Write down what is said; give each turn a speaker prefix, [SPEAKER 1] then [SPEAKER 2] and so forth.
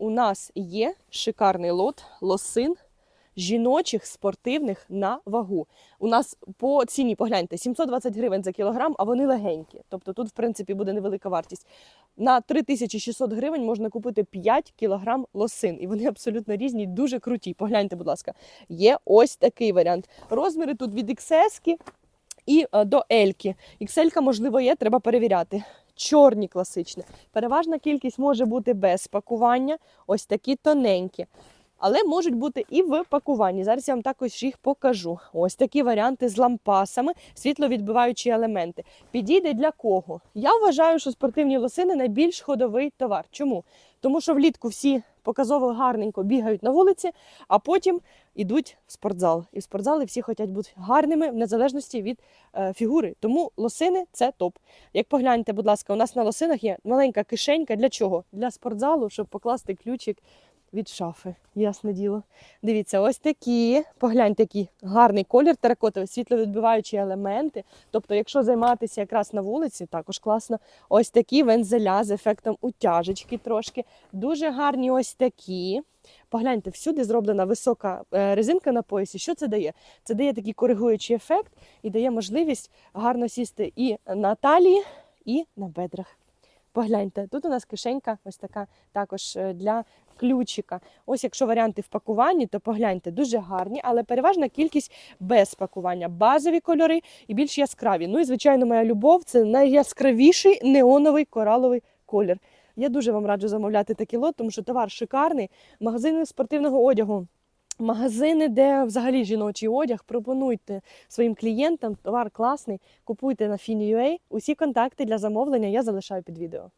[SPEAKER 1] у нас є шикарний лот лосин жіночих спортивних на вагу. У нас по ціні погляньте 720 гривень за кілограм, а вони легенькі. Тобто тут, в принципі, буде невелика вартість. На 3600 гривень можна купити 5 кілограм лосин, і вони абсолютно різні, дуже круті. Погляньте, будь ласка, є ось такий варіант. Розміри тут від XS і е, до L. XL, можливо, є, треба перевіряти. Чорні класичні. Переважна кількість може бути без пакування, ось такі тоненькі. Але можуть бути і в пакуванні. Зараз я вам також їх покажу. Ось такі варіанти з лампасами, світловідбиваючі елементи. Підійде для кого? Я вважаю, що спортивні лосини найбільш ходовий товар. Чому? Тому що влітку всі показово гарненько бігають на вулиці, а потім йдуть в спортзал. І в спортзали всі хочуть бути гарними в незалежності від е, фігури. Тому лосини це топ. Як погляньте, будь ласка, у нас на лосинах є маленька кишенька. Для чого? Для спортзалу, щоб покласти ключик від шафи. Ясне діло. Дивіться, ось такі. Погляньте, який гарний колір теракотовий, світловідбиваючі елементи. Тобто, якщо займатися якраз на вулиці, також класно. Ось такі вензеля з ефектом утяжечки трошки. Дуже гарні ось такі. Погляньте, всюди зроблена висока е, резинка на поясі. Що це дає? Це дає такий коригуючий ефект і дає можливість гарно сісти і на талії, і на бедрах. Погляньте, тут у нас кишенька ось така також е, для ключика. Ось якщо варіанти в пакуванні, то погляньте, дуже гарні, але переважна кількість без пакування. Базові кольори і більш яскраві. Ну і звичайно, моя любов це найяскравіший неоновий кораловий колір. Я дуже вам раджу замовляти такий лот, тому що товар шикарний. Магазини спортивного одягу. Магазини, де взагалі жіночий одяг, пропонуйте своїм клієнтам. Товар класний. Купуйте на Fini.ua. Усі контакти для замовлення я залишаю під відео.